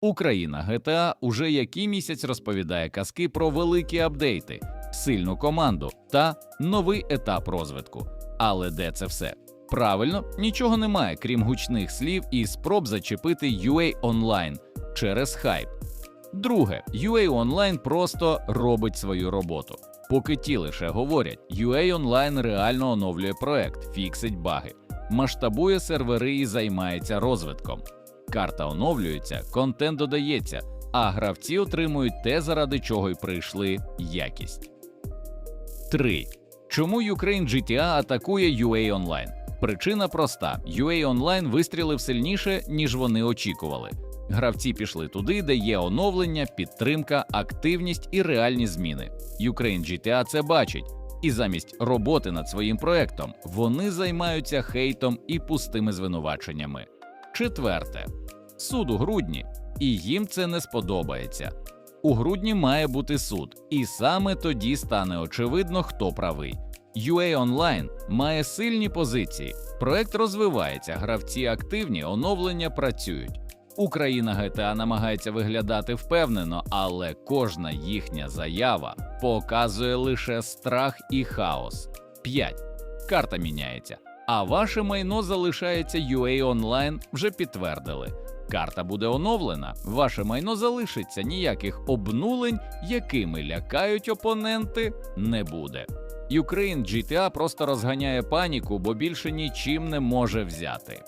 Україна GTA уже який місяць розповідає казки про великі апдейти, сильну команду та новий етап розвитку. Але де це все? Правильно, нічого немає, крім гучних слів і спроб зачепити UA Online через хайп. Друге, UA Online просто робить свою роботу. Поки ті лише говорять, UA Online реально оновлює проект, фіксить баги, масштабує сервери і займається розвитком. Карта оновлюється, контент додається, а гравці отримують те, заради чого й прийшли якість. 3. Чому Ukraine GTA атакує UA Online? Причина проста: UA Online вистрілив сильніше, ніж вони очікували. Гравці пішли туди, де є оновлення, підтримка, активність і реальні зміни. Ukraine GTA це бачить, і замість роботи над своїм проектом вони займаються хейтом і пустими звинуваченнями. Четверте суд у грудні, і їм це не сподобається. У грудні має бути суд, і саме тоді стане очевидно, хто правий. UA Online має сильні позиції, проект розвивається, гравці активні, оновлення працюють. Україна GTA намагається виглядати впевнено, але кожна їхня заява показує лише страх і хаос. 5. Карта міняється. А ваше майно залишається UA Online, вже підтвердили. Карта буде оновлена, ваше майно залишиться, ніяких обнулень, якими лякають опоненти, не буде. Ukraine GTA просто розганяє паніку, бо більше нічим не може взяти.